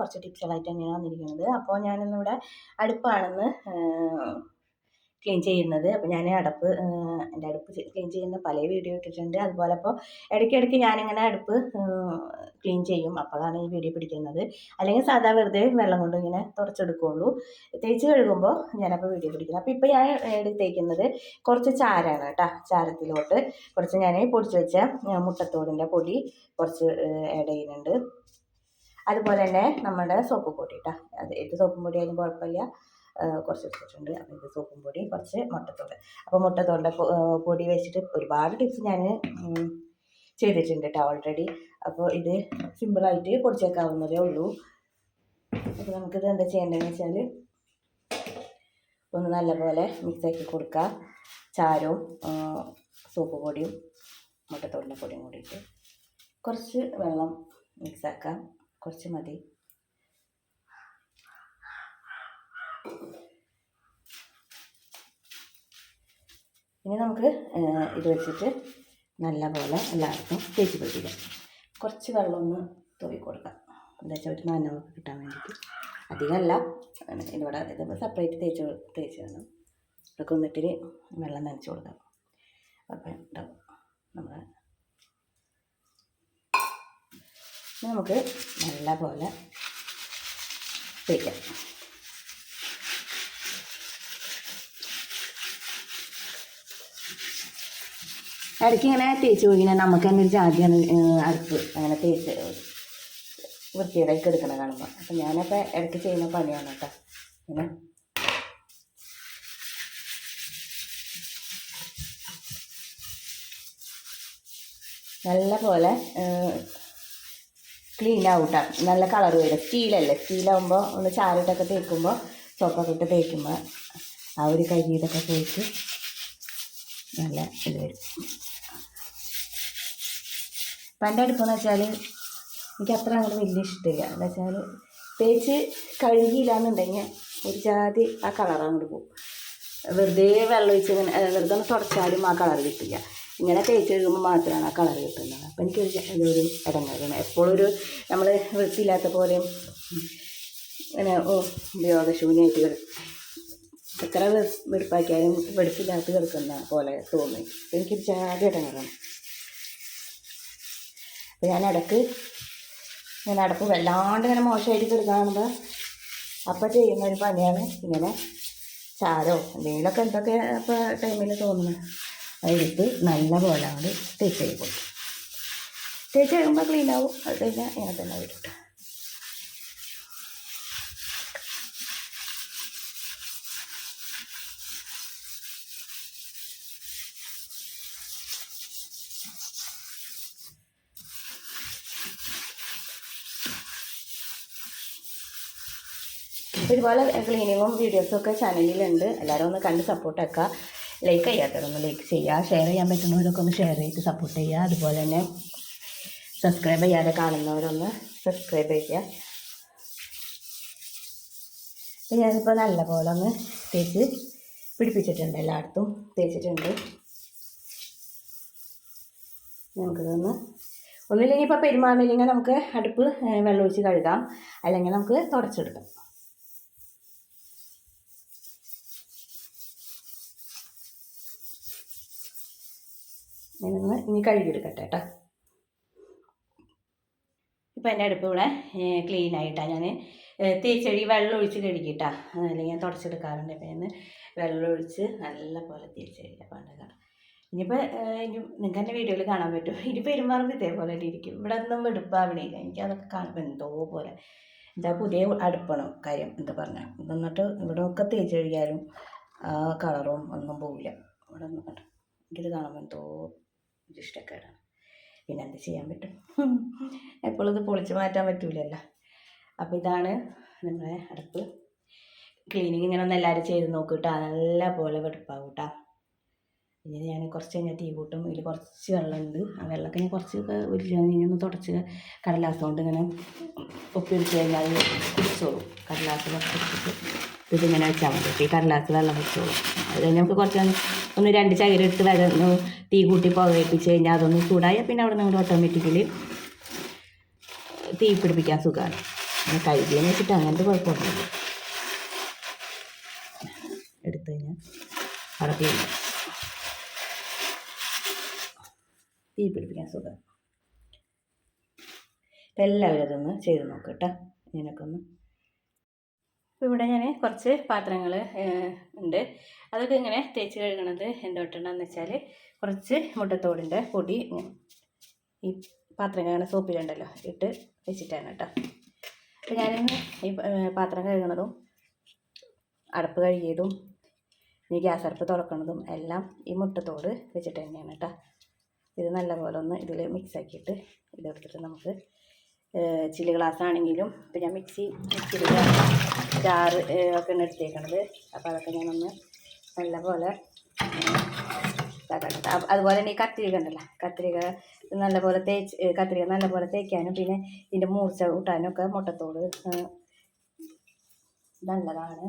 കുറച്ച് ടിപ്സുകളായിട്ട് തന്നെയാണ് വന്നിരിക്കുന്നത്. അപ്പോൾ ഞാനിന്നിവിടെ അടുപ്പാണെന്ന് ക്ലീൻ ചെയ്യുന്നത്. അപ്പോൾ ഞാൻ അടുപ്പ് എന്റെ അടുപ്പ് ക്ലീൻ ചെയ്യുന്ന പല വീഡിയോ ഇട്ടിട്ടുണ്ട്. അതുപോലെ അപ്പോൾ ഇടയ്ക്കിടയ്ക്ക് ഞാനിങ്ങനെ അടുപ്പ് ക്ലീൻ ചെയ്യും. അപ്പോഴാണ് ഈ വീഡിയോ പിടിക്കുന്നത്. അല്ലെങ്കിൽ സാധാ വെറുതെ വെള്ളം കൊണ്ട് ഇങ്ങനെ തുടച്ചെടുക്കുകയുള്ളൂ തേച്ച് കഴുകുമ്പോൾ ഞാനപ്പോൾ വീഡിയോ പിടിക്കുന്നത്. അപ്പോൾ ഇപ്പോൾ ഞാൻ എടുത്തേക്കുന്നത് കുറച്ച് ചാരാണ് കേട്ടോ ചാരത്തിലോട്ട്. കുറച്ച് ഞാൻ പൊടിച്ച് വെച്ച മുട്ടത്തോടിന്റെ പൊടി കുറച്ച് ചെയ്യുന്നുണ്ട്. അതുപോലെ തന്നെ നമ്മുടെ സോപ്പ് പൊടി കേട്ടോ അത് ഏത് സോപ്പും പൊടി ആയാലും കുഴപ്പമില്ല കുറച്ച് എടുത്തിട്ടുണ്ട് അപ്പോൾ ഇത് സോപ്പും പൊടി കുറച്ച് മുട്ടത്തോട് അപ്പോൾ മുട്ടത്തോടിന്റെ പൊടി വെച്ചിട്ട് ഒരുപാട് ടിപ്സ് ഞാൻ ചെയ്തിട്ടുണ്ട് കേട്ടോ ഓൾറെഡി അപ്പോൾ ഇത് സിമ്പിളായിട്ട് പൊടിച്ചേക്കാവുന്നതേ ഉള്ളൂ. അപ്പോൾ നമുക്കിത് എന്താ ചെയ്യേണ്ടതെന്ന് വെച്ചാൽ ഒന്ന് നല്ലപോലെ മിക്സാക്കി കൊടുക്കുക ചാരവും സോപ്പ് പൊടിയും മുട്ടത്തോടിന്റെ പൊടിയും കൂടിയിട്ട്. കുറച്ച് വെള്ളം മിക്സാക്കാം കുറച്ച് മതി. ഇനി നമുക്ക് ഇത് വെച്ചിട്ട് നല്ലപോലെ എല്ലാവർക്കും തേച്ച് പിടിപ്പിക്കാം. കുറച്ച് വെള്ളം ഒന്ന് തൂവി കൊടുക്കാം. എന്താ വെച്ചാൽ ഒരു നനവൊക്കെ കിട്ടാൻ വേണ്ടിയിട്ട്. അധികമല്ല. ഇതിവിടെ ഇത് സെപ്പറേറ്റ് തേച്ച് തേച്ച് വേണം. ഇതൊക്കെ ഒന്നിട്ടിരി വെള്ളം നനച്ച് കൊടുക്കാം. അപ്പം ഉണ്ടാവും നമ്മുടെ നമുക്ക് നല്ല പോലെ തേക്കാം. ഇടയ്ക്ക് ഇങ്ങനെ തേച്ച് പോയിങ്ങനെ നമുക്ക് തന്നെ ഒരു ജാതിയാണ് അടുപ്പ് അങ്ങനെ തേച്ച് വൃത്തിയിടയ്ക്ക് എടുക്കണം കാണുമ്പോൾ അപ്പം ഞാനപ്പോൾ ഇടയ്ക്ക് ചെയ്യുന്ന പണിയാണ് കേട്ടോ. ഇങ്ങനെ. നല്ല പോലെ ക്ലീൻ ആവൂട്ട. നല്ല കളർ വരും. സ്റ്റീലല്ലേ? സ്റ്റീലാവുമ്പോൾ ഒന്ന് ചാരിട്ടൊക്കെ തേക്കുമ്പോൾ സോപ്പൊക്കെ ഇട്ട് തേക്കുമ്പോൾ ആ ഒരു കരിയിലൊക്കെ പോയിട്ട് നല്ല ഇത് വരും. അപ്പം എന്റെ അടുപ്പെന്ന് വെച്ചാൽ എനിക്ക് അത്ര അങ്ങോട്ട് വലിയ ഇഷ്ടമില്ല എന്ന് വെച്ചാൽ തേച്ച് കഴുകിയില്ല എന്നുണ്ടെങ്കിൽ ഒരു ജാതി ആ കളർ അങ്ങോട്ട് പോകും വെറുതെ വെള്ളം ഒഴിച്ച് വെറുതെ ഒന്ന് തുടച്ചാലും ആ കളർ കിട്ടില്ല. ഇങ്ങനെ തേച്ച് കഴുകുമ്പോൾ മാത്രമാണ് ആ കളർ കിട്ടുന്നത്. അപ്പം എനിക്കൊരു ഇടങ്ങാറാണ് എപ്പോഴും ഒരു നമ്മൾ വൃത്തിയില്ലാത്ത പോലെയും ഇങ്ങനെ ഓ ഉപയോഗശൂന്യമായിട്ട് എത്ര വെടുപ്പാക്കിയാലും വെടുപ്പില്ലാത്ത കിടക്കുന്ന പോലെ തോന്നി. എനിക്കൊരു ചാടി ഇടങ്ങാറാണ് അപ്പോൾ ഞാൻ ഇടയ്ക്ക് ഞാൻ അടപ്പ് വല്ലാണ്ട് ഇങ്ങനെ മോശമായിട്ട് കിടക്കാണുമ്പോൾ അപ്പം ചെയ്യുന്ന ഒരു പണിയാണ് ഇങ്ങനെ ചാരോ എന്തെങ്കിലുമൊക്കെ എന്തൊക്കെ അപ്പോൾ ടൈമിൽ തോന്നുന്നത്. അതെടുത്ത് നല്ലപോലെ അങ്ങോട്ട് തേച്ച് കഴിക്കും തേച്ച് കഴിയുമ്പോൾ ക്ലീൻ ആവും. അത് കഴിഞ്ഞാൽ ഇങ്ങനെ തന്നെ വരും ഒരുപാട് ക്ലീനിങ്ങും വീഡിയോസും ഒക്കെ ചാനലിലുണ്ട് എല്ലാവരും ഒന്ന് കണ്ട് സപ്പോർട്ടാക്കുക ലൈക്ക് ചെയ്യാത്തവരൊന്ന് ലൈക്ക് ചെയ്യുക ഷെയർ ചെയ്യാൻ പറ്റുന്നവരൊക്കെ ഒന്ന് ഷെയർ ചെയ്ത് സപ്പോർട്ട് ചെയ്യുക അതുപോലെ തന്നെ സബ്സ്ക്രൈബ് ചെയ്യാതെ കാണുന്നവരൊന്ന് സബ്സ്ക്രൈബ് ചെയ്യുക അപ്പം ഞാനിപ്പോൾ നല്ലപോലെ ഒന്ന് തേച്ച് പിടിപ്പിച്ചിട്ടുണ്ട് എല്ലായിടത്തും. തേച്ചിട്ടുണ്ട്. നമുക്കിതൊന്ന് ഒന്നുമില്ലെങ്കിൽ ഇപ്പോൾ പെരുമാറില്ലെങ്കിൽ നമുക്ക് അടുപ്പ് വെള്ളമൊഴിച്ച് കഴുകാം. അല്ലെങ്കിൽ നമുക്ക് തുടച്ചെടുക്കാം. ഞാനൊന്ന് ഇനി കഴുകിയെടുക്കട്ടെ കേട്ടോ. ഇപ്പം എന്റെ അടുപ്പ് ഇവിടെ ക്ലീൻ ആയിട്ടാണ് ഞാൻ തേച്ചെടി വെള്ളം ഒഴിച്ച് കഴുകിയിട്ടാ അല്ലെങ്കിൽ ഞാൻ തുടച്ചെടുക്കാറുണ്ട്. അപ്പം ഞാൻ വെള്ളം ഒഴിച്ച് നല്ല പോലെ തേച്ചെടിയില്ല പണ്ടൊക്കെ ഇനിയിപ്പോൾ ഇനി നിങ്ങൾക്ക് എന്റെ വീഡിയോയിൽ കാണാൻ പറ്റും. ഇനി പെരുമാറുമ്പോൾ ഇതേപോലെ ഇരിക്കും. ഇവിടെ ഒന്നും വെടുപ്പാവണില്ല എനിക്ക് അതൊക്കെ കാണുമ്പോൾ എന്തോ പോലെ. എന്താ പുതിയ അടുപ്പണം കാര്യം എന്താ പറഞ്ഞാൽ. എന്നിട്ട് ഇവിടെ ഒക്കെ തേച്ച് കഴുകിയാലും കളറും ഒന്നും പോവില്ല. ഇവിടെ ഒന്നും എനിക്കിത് കാണുമ്പോൾ എന്തോ ഇഷ്ടക്കേടാണ്. പിന്നെ എന്ത് ചെയ്യാൻ പറ്റും? എപ്പോഴും ഇത് പൊളിച്ച് മാറ്റാൻ പറ്റൂലല്ലോ. അപ്പോൾ ഇതാണ് നമ്മുടെ അടുപ്പ്. ക്ലീനിങ് ഇങ്ങനെ ഒന്ന് എല്ലാവരും ചെയ്ത് നോക്കൂട്ടാ നല്ല പോലെ വെടുപ്പാവും ഇനി ഞാൻ കുറച്ച് കഴിഞ്ഞാൽ തീ കൂട്ടും. ഇതിൽ കുറച്ച് വെള്ളമുണ്ട്. ആ വെള്ളമൊക്കെ ഞാൻ കുറച്ച് ഒരു ഒന്ന് തുടച്ച് കടലാസ് കൊണ്ട് ഇങ്ങനെ ഒപ്പിയെടുത്ത് കഴിഞ്ഞാൽ കുടിച്ചോളും. കടലാസ് കുറച്ച് ഇതിങ്ങനെ വെച്ചാൽ മതി. ഈ കടലാസ് വെള്ളം വെച്ചോളും അത് കഴിഞ്ഞ് നമുക്ക് കുറച്ച് ഒന്ന് രണ്ട് ചകിരെടുത്ത് വരുന്ന തീ കൂട്ടി പുകയിപ്പിച്ച് കഴിഞ്ഞാൽ അതൊന്ന് ചൂടായാൽ പിന്നെ അവിടെ നിന്ന് ഓട്ടോമാറ്റിക്കലി തീ പിടിപ്പിക്കാൻ സുഖമാണ്. പിന്നെ കഴുകിയെന്ന് വെച്ചിട്ട് അങ്ങനത്തെ കുഴപ്പമൊന്നുമില്ല. എടുത്തു കഴിഞ്ഞാൽ അവിടെ തീ പിടിപ്പിക്കാൻ സുഖം. അപ്പം എല്ലാവരും അതൊന്ന് ചെയ്ത് നോക്കുക കേട്ടോ. ഇങ്ങനെയൊക്കെ ഒന്ന് ഇവിടെ ഞാൻ കുറച്ച് പാത്രങ്ങൾ ഉണ്ട്. അതൊക്കെ ഇങ്ങനെ തേച്ച് കഴുകണത് എന്തുകൊണ്ടാണെന്ന് വെച്ചാൽ കുറച്ച് മുട്ടത്തോടിന്റെ പൊടി ഈ പാത്രം കഴുകണ സോപ്പിലുണ്ടല്ലോ ഇട്ട് വെച്ചിട്ടാണ് കേട്ടോ. അപ്പോൾ ഞാനിന്ന് ഈ പാത്രം കഴുകണതും അടപ്പ് കഴുകിയതും ഈ ഗ്യാസ് അടുപ്പ് തുറക്കണതും എല്ലാം ഈ മുട്ടത്തോട് വെച്ചിട്ട് തന്നെയാണ് കേട്ടോ. ഇത് നല്ലപോലെ ഒന്ന് ഇതിൽ മിക്സാക്കിയിട്ട് ഇതെടുത്തിട്ട് നമുക്ക് ചില്ലി ഗ്ലാസ് ആണെങ്കിലും ഇപ്പം ഞാൻ മിക്സി മിക്സിയുടെ ജാറ് ഒക്കെ ആണ് എടുത്തേക്കണത്. അപ്പോൾ അതൊക്കെ ഞാനൊന്ന് നല്ലപോലെ അതുപോലെ തന്നെ ഈ കത്തിരിക ഉണ്ടല്ലോ. കത്തിരിക നല്ലപോലെ തേച്ച് കത്തിരിക നല്ലപോലെ തേക്കാനും പിന്നെ ഇതിന്റെ മൂർച്ച കൂട്ടാനും ഒക്കെ മുട്ടത്തോട് നല്ലതാണ്.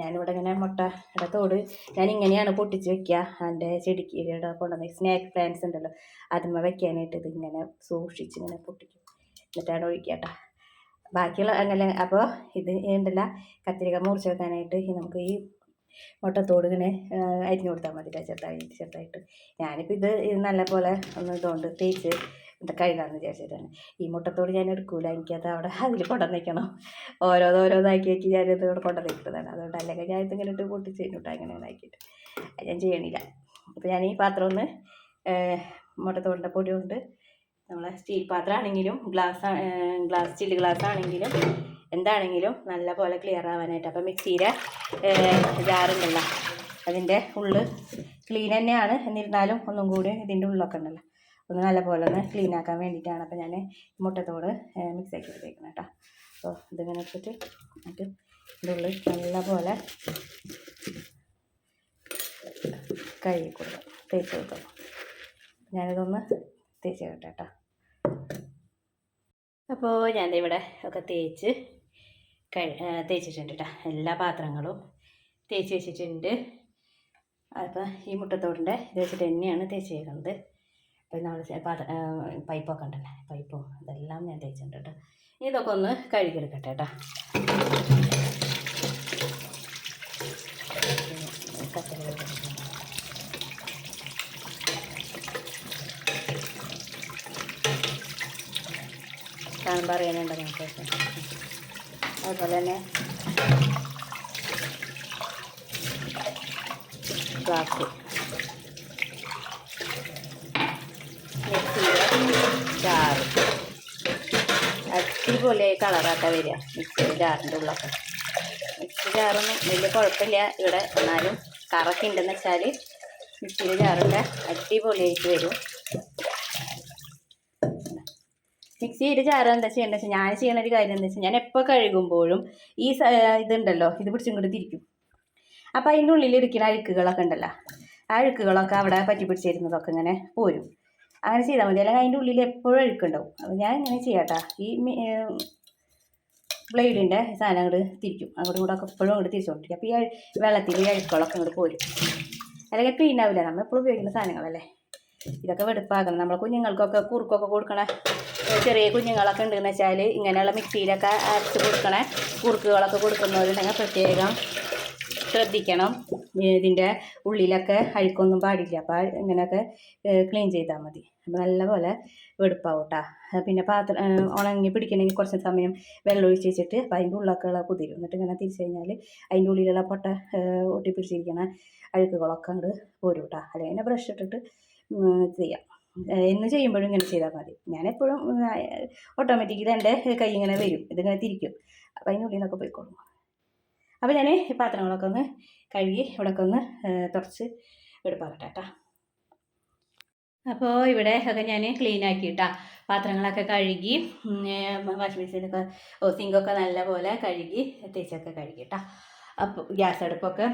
ഞാനിവിടെ ഇങ്ങനെ മുട്ടയുടെ തോട് ഞാൻ ഇങ്ങനെയാണ് പൊട്ടിച്ച് വെക്കുക. എന്റെ ചെടിക്ക് ഇവിടെ കൊണ്ടുവന്ന സ്നാക്ക് പ്ലാന്റ്സ് ഉണ്ടല്ലോ അതിന്മേ വെക്കാനായിട്ട് ഇത് ഇങ്ങനെ സൂക്ഷിച്ച് ഇങ്ങനെ പൊട്ടിക്കും. എന്നിട്ടാണ് ഒഴിക്കുക ബാക്കിയുള്ള അങ്ങനെ അപ്പോൾ ഇത് ഉണ്ടല്ല കത്തിരിക്ക മുറിച്ച് വെക്കാനായിട്ട് നമുക്ക് ഈ മുട്ടത്തോട് ഇങ്ങനെ അരിഞ്ഞു കൊടുത്താൽ മതി ട്ടോ, ചെറുതായിട്ട് ചെറുതായിട്ട്. ഞാനിപ്പോൾ ഇത് നല്ല പോലെ ഒന്ന് ഇതുകൊണ്ട് തേച്ച് കഴുകാമെന്ന് വിചാരിച്ചിട്ടാണ്. ഈ മുട്ടത്തോട് ഞാൻ എടുക്കൂല എനിക്കത് അവിടെ അതിൽ കൊണ്ടുവന്നേക്കണം ഓരോന്നോരോന്നാക്കി വെച്ച് ഞാനിത് ഇവിടെ കൊണ്ടുവന്നിട്ടതാണ് അതുകൊണ്ട് അല്ലെങ്കിൽ ഞാൻ ഇതിങ്ങനെ ഇട്ട് പൊട്ടിച്ച് കഴിഞ്ഞിട്ട് അങ്ങനെ ആക്കിയിട്ട്. ഞാൻ ചെയ്യണില്ല. അപ്പോൾ ഞാൻ ഈ പാത്രം ഒന്ന് മുട്ടത്തോടിന്റെ പൊടി കൊണ്ട് നമ്മളെ സ്റ്റീൽ പാത്രമാണെങ്കിലും ഗ്ലാസ് ഗ്ലാസ് സ്റ്റീൽ ഗ്ലാസ് ആണെങ്കിലും എന്താണെങ്കിലും നല്ല പോലെ ക്ലിയർ ആവാനായിട്ട്. അപ്പോൾ മിക്സിയുടെ ജാറുണ്ടല്ലോ അതിന്റെ ഉള്ള് ക്ലീൻ തന്നെയാണ്. എന്നിരുന്നാലും ഒന്നും കൂടി ഇതിന്റെ ഉള്ളൊക്കെ ഉണ്ടല്ലോ. ഒന്ന് നല്ലപോലെ ഒന്ന് ക്ലീൻ ആക്കാൻ വേണ്ടിയിട്ടാണ് അപ്പോൾ ഞാൻ മുട്ടത്തോട് മിക്സ് ആക്കി എടുത്തേക്കുന്നത് കേട്ടോ. അപ്പോൾ ഇതിങ്ങനെ വെച്ചിട്ട് എന്നിട്ട് നല്ലപോലെ കഴുകി കൊടുക്കാം തേച്ച് കൊടുക്കാം ഞാനിതൊന്ന് തേച്ച് കേട്ടോ കേട്ടോ. അപ്പോൾ ഇവിടെ ഒക്കെ തേച്ച് കഴി തേച്ചിട്ടുണ്ട് കേട്ടോ. എല്ലാ പാത്രങ്ങളും തേച്ച് വെച്ചിട്ടുണ്ട്. അപ്പോൾ ഈ മുട്ടത്തോടിന്റെ ഇത് വെച്ചിട്ട് തന്നെയാണ് തേച്ച് അപ്പോൾ നമ്മൾ ആ, പൈപ്പൊക്കെ ഉണ്ടല്ലോ. പൈപ്പും ഇതെല്ലാം ഞാൻ തേച്ചിട്ടുണ്ട് കേട്ടോ. ഇതൊക്കെ ഒന്ന് കഴുകിയെടുക്കട്ടെ കേട്ടോ. സാമ്പാർ ചെയ്യാനുണ്ട് നമുക്ക് അതുപോലെ തന്നെ ഗ്ലാസ് മിക്സിയുടെ അടിപൊളിയായി അടിപൊളി കളറാട്ടാ വരിക. മിക്സിയുടെ ചാറിന്റെ ഉള്ളൊക്കെ. മിക്സി ചാറൊന്നും വലിയ കുഴപ്പമില്ല. ഇവിടെ എന്നാലും കറക്കി ഉണ്ടെന്ന് വെച്ചാൽ മിക്സിയുടെ ചാറിന്റെ അടിപൊളിയായിട്ട് വരും. മിക്സിയുടെ ചാറ് എന്താ ചെയ്യേണ്ടത് വെച്ചാൽ ഞാൻ ചെയ്യുന്ന ഒരു കാര്യം എന്താ വെച്ചാൽ ഞാൻ എപ്പോൾ കഴുകുമ്പോഴും ഈ ഇതുണ്ടല്ലോ. ഇത് പിടിച്ചിങ്ങോട്ട് തിരിക്കും. അപ്പോൾ അതിന്റെ ഉള്ളിൽ ഇരിക്കുന്ന അഴുക്കുകളൊക്കെ ഉണ്ടല്ലോ. ആ അഴുക്കുകളൊക്കെ അവിടെ പറ്റി പിടിച്ചിരുന്നതൊക്കെ ഇങ്ങനെ പോരും. അങ്ങനെ ചെയ്താൽ മതി. അല്ലെങ്കിൽ അതിന്റെ ഉള്ളിൽ എപ്പോഴും അഴുക്കുണ്ടാവും. അപ്പോൾ ഞാൻ ഇങ്ങനെ ചെയ്യാട്ടാ. ഈ ബ്ലേഡിന്റെ സാധനം അങ്ങോട്ട് തിരിക്കും. അങ്ങോട്ടും കൂടെ ഒക്കെ എപ്പോഴും അങ്ങോട്ട് തിരിച്ചുകൊണ്ടിരിക്കും അപ്പോൾ ഈ വെള്ളത്തിൽ ഈ അഴുക്കുകളൊക്കെ അങ്ങോട്ട് പോരും. അല്ലെങ്കിൽ ക്ലീൻ ആവില്ല. നമ്മൾ എപ്പോഴും ഉപയോഗിക്കുന്ന സാധനങ്ങളല്ലേ? ഇതൊക്കെ വെടുപ്പാക്കണം. നമ്മൾ കുഞ്ഞുങ്ങൾക്കൊക്കെ കുറുക്കൊക്കെ കൊടുക്കണ ചെറിയ കുഞ്ഞുങ്ങളൊക്കെ ഉണ്ടെന്ന് വെച്ചാൽ ഇങ്ങനെയുള്ള മിക്സിയിലൊക്കെ അരച്ച് കൊടുക്കണ കുറുക്കുകളൊക്കെ കൊടുക്കുന്നവരുണ്ടെങ്കിൽ പ്രത്യേകം ശ്രദ്ധിക്കണം. ഇതിന്റെ ഉള്ളിലൊക്കെ അഴുക്കൊന്നും പാടില്ല. അപ്പോൾ ഇങ്ങനെയൊക്കെ ക്ലീൻ ചെയ്താൽ മതി. അപ്പോൾ നല്ലപോലെ വെടുപ്പാവും കേട്ടോ പിന്നെ പാത്രം ഉണങ്ങി പിടിക്കണമെങ്കിൽ കുറച്ച് സമയം വെള്ളം ഒഴിച്ച് വെച്ചിട്ട് അപ്പോൾ അതിന്റെ ഉള്ളൊക്കെ കുതിരും. എന്നിട്ട് ഇങ്ങനെ തിരിച്ചു കഴിഞ്ഞാൽ അതിന്റെ ഉള്ളിലുള്ള പൊട്ട ഒട്ടിപ്പിടിച്ചിരിക്കണ അഴുക്കുകളൊക്കെ അങ്ങോട്ട് പോരും കേട്ടോ അല്ലെങ്കിൽ പിന്നെ ബ്രഷ് ഇട്ടിട്ട് ചെയ്യാം. എന്ന് ചെയ്യുമ്പോഴും ഇങ്ങനെ ചെയ്താൽ മതി. ഞാനെപ്പോഴും ഓട്ടോമാറ്റിക്കലി എന്റെ കൈ ഇങ്ങനെ വരും. ഇതിങ്ങനെ തിരിക്കും. അപ്പോൾ ഉള്ളിലൊക്കെ നിന്നൊക്കെ പോയിക്കോളും. അപ്പോൾ ഞാൻ പാത്രങ്ങളൊക്കെ ഒന്ന് കഴുകി ഇവിടെയൊക്കെ ഒന്ന് തുറച്ച് എടുപ്പാക്കട്ടെ കേട്ടോ അപ്പോൾ ഇവിടെ ഒക്കെ ഞാൻ ക്ലീൻ ആക്കിയിട്ടാ പാത്രങ്ങളൊക്കെ കഴുകി വാഷിംഗ് മെഷീനൊക്കെ സിങ്കൊക്കെ നല്ലപോലെ കഴുകി തേച്ചൊക്കെ കഴുകിട്ടാ അപ്പോൾ ഗ്യാസ് അടുപ്പൊക്കെ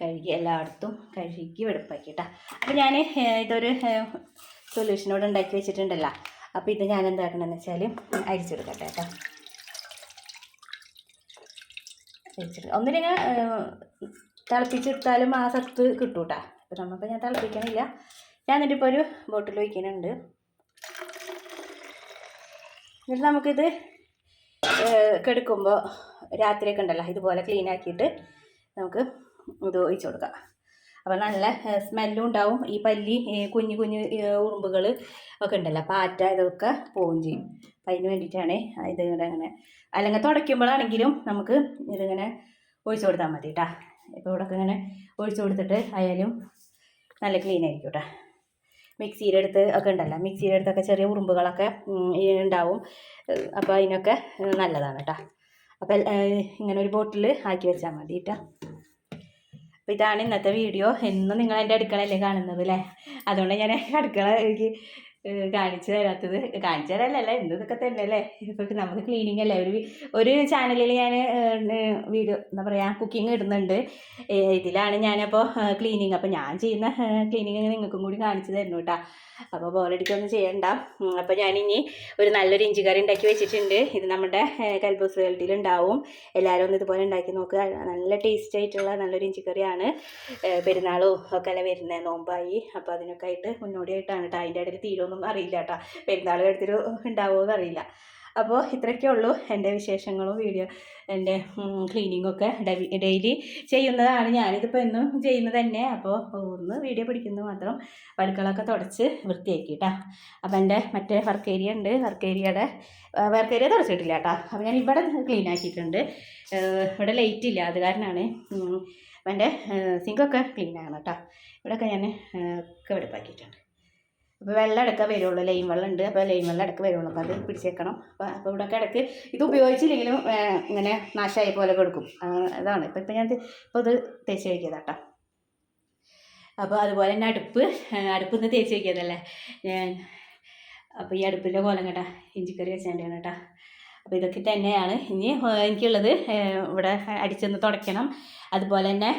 കഴുകി എല്ലായിടത്തും കഴുകി വെടുപ്പാക്കിട്ടാ അപ്പോൾ ഞാൻ ഇതൊരു സൊല്യൂഷനോട് ഉണ്ടാക്കി വെച്ചിട്ടുണ്ടല്ലോ. അപ്പോൾ ഇത് ഞാൻ എന്താക്കണമെന്ന് വെച്ചാൽ അരിച്ചെടുക്കട്ടെ കേട്ടോ അരിച്ചെടുക്കുക ഒന്നില്ലെങ്കിൽ തിളപ്പിച്ചെടുത്താലും ആ സത്ത് കിട്ടും കേട്ടോ അപ്പോൾ നമ്മളിപ്പോൾ ഞാൻ തിളപ്പിക്കണില്ല. ഞാൻ എന്നിട്ട് ഇപ്പോൾ ഒരു ബോട്ടിൽ ഒഴിക്കുന്നുണ്ട് എന്നിട്ട് നമുക്കിത് കെടുക്കുമ്പോൾ രാത്രിയൊക്കെ ഉണ്ടല്ലോ ഇതുപോലെ ക്ലീൻ ആക്കിയിട്ട് നമുക്ക് ഇത് ഒഴിച്ചു കൊടുക്കാം. അപ്പോൾ നല്ല സ്മെല്ലും ഉണ്ടാവും. ഈ പല്ലി കുഞ്ഞു കുഞ്ഞു ഉറുമ്പുകൾ ഒക്കെ ഉണ്ടല്ലോ പാറ്റ ഇതൊക്കെ പോവുകയും ചെയ്യും. അപ്പം അതിന് വേണ്ടിയിട്ടാണ് ഇതിങ്ങനെ അങ്ങനെ. അല്ലെങ്കിൽ തുടയ്ക്കുമ്പോഴാണെങ്കിലും നമുക്ക് ഇതിങ്ങനെ ഒഴിച്ചു കൊടുത്താൽ മതി കേട്ടോ ഇപ്പോൾ ഇവിടെ ഇങ്ങനെ ഒഴിച്ചു കൊടുത്തിട്ട് ആയാലും നല്ല ക്ലീൻ ആയിരിക്കും കേട്ടോ മിക്സിയുടെ അടുത്ത് ഒക്കെ ഉണ്ടല്ലോ. മിക്സിയുടെ അടുത്തൊക്കെ ചെറിയ ഉറുമ്പുകളൊക്കെ ഉണ്ടാവും. അപ്പോൾ അതിനൊക്കെ നല്ലതാണ് കേട്ടോ അപ്പോൾ ഇങ്ങനെ ഒരു ബോട്ടിൽ ആക്കി വെച്ചാൽ മതി കേട്ടോ അപ്പോൾ ഇതാണ് ഇന്നത്തെ വീഡിയോ. എന്നും നിങ്ങൾ എന്റെ അടുക്കളയല്ലേ കാണുന്നത് അല്ലേ അതുകൊണ്ട് ഞാൻ അടുക്കള എനിക്ക് കാണിച്ചു തരാത്തത്. കാണിച്ചു തരാനല്ല എന്തും ഇതൊക്കെ തന്നെ അല്ലേ? ഇപ്പോൾ നമുക്ക് ക്ലീനിങ് അല്ലേ? ഒരു ഒരു ചാനലിൽ ഞാൻ വീഡിയോ എന്താ പറയുക കുക്കിംഗ് ഇടുന്നുണ്ട്. ഇതിലാണ് ഞാനപ്പോൾ ക്ലീനിങ് അപ്പോൾ ഞാൻ ചെയ്യുന്ന ക്ലീനിങ് നിങ്ങൾക്കും കൂടി കാണിച്ചു തരുന്നു കേട്ടോ അപ്പോൾ ബോറടിക്കൊന്നും ചെയ്യണ്ട. അപ്പോൾ ഞാനിനി ഒരു നല്ലൊരു ഇഞ്ചി കറി ഉണ്ടാക്കി വെച്ചിട്ടുണ്ട്. ഇത് നമ്മുടെ കൽബോസ് റിയാലിറ്റിയിൽ ഉണ്ടാവും. എല്ലാവരും ഒന്ന് ഇതുപോലെ ഉണ്ടാക്കി നോക്കുക നല്ല ടേസ്റ്റ് ആയിട്ടുള്ള നല്ലൊരു ഇഞ്ചി കറിയാണ്. പെരുന്നാളും ഒക്കെ അല്ല വരുന്നത് നോമ്പായി. അപ്പോൾ അതിനൊക്കെ ആയിട്ട് മുന്നോടിയായിട്ടാണ് കേട്ടോ അതിന്റെ ഇടയിൽ തീരുമൊന്നും അറിയില്ല കേട്ടോ. പെരുന്നാൾ എടുത്തിട്ട് ഉണ്ടാവുമോ എന്നറിയില്ല അപ്പോൾ ഇത്രയൊക്കെ ഉള്ളൂ എന്റെ വിശേഷങ്ങളും വീഡിയോ എന്റെ ക്ലീനിങ്ങൊക്കെ ഡെയിലി ചെയ്യുന്നതാണ്. ഞാനിതിപ്പോൾ എന്നും ചെയ്യുന്നത് തന്നെ. അപ്പോൾ ഒന്ന് വീഡിയോ പിടിക്കുന്നത് മാത്രം. അടുക്കളൊക്കെ തുടച്ച് വൃത്തിയാക്കി കേട്ടോ അപ്പോൾ എന്റെ മറ്റേ വർക്ക് ഏരിയ ഉണ്ട്. വർക്ക് ഏരിയയുടെ വർക്ക് ഏരിയ തുടച്ചിട്ടില്ല കേട്ടോ. അപ്പോൾ ഞാൻ ഇവിടെ ക്ലീൻ ആക്കിയിട്ടുണ്ട്. ഇവിടെ ലൈറ്റ് ഇല്ല. അത് കാരണമാണ് എന്റെ സിങ്കൊക്കെ ക്ലീൻ ആണ് കേട്ടോ. ഇവിടെയൊക്കെ ഞാൻ ഒക്കെ വെടുപ്പാക്കിയിട്ടുണ്ട്. അപ്പോൾ വെള്ളം ഇടയ്ക്ക വരുള്ളൂ. ലൈൻ വെള്ളം ഉണ്ട്. അപ്പോൾ ലൈൻ വെള്ളം ഇടയ്ക്ക് വരുള്ളൂ. അപ്പോൾ അത് പിടിച്ചേക്കണം അപ്പോൾ അപ്പോൾ ഇവിടെയൊക്കെ ഇടയ്ക്ക് ഇത് ഉപയോഗിച്ചില്ലെങ്കിലും ഇങ്ങനെ നാശമായ പോലെ കൊടുക്കും. അതാണ്. ഇപ്പോൾ ഇപ്പോൾ ഞാൻ ഇപ്പോൾ ഇത് തേച്ച് വയ്ക്കിയതാട്ടോ അപ്പോൾ അതുപോലെ തന്നെ അടുപ്പ് അടുപ്പ് ഒന്ന് തേച്ച് വയ്ക്കിയതല്ലേ ഞാൻ അപ്പോൾ ഈ അടുപ്പിന്റെ കോലം കേട്ടാ ഇഞ്ചിക്കറി വെച്ചതിന്റെയാണ് കേട്ടോ അപ്പോൾ ഇതൊക്കെ തന്നെയാണ്. ഇനി എനിക്കുള്ളത് ഇവിടെ അടിച്ചൊന്ന് തുടയ്ക്കണം. അതുപോലെ തന്നെ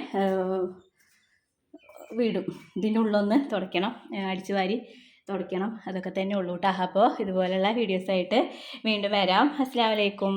വീടും ഇതിന്റെ ഉള്ളൊന്ന് തുടയ്ക്കണം. അടിച്ച് വാരി തുടയ്ക്കണം അതൊക്കെ തന്നെ ഉള്ളൂ കേട്ടോ അപ്പോൾ ഇതുപോലെയുള്ള വീഡിയോസായിട്ട് വീണ്ടും വരാം. അസ്സാം വലൈക്കും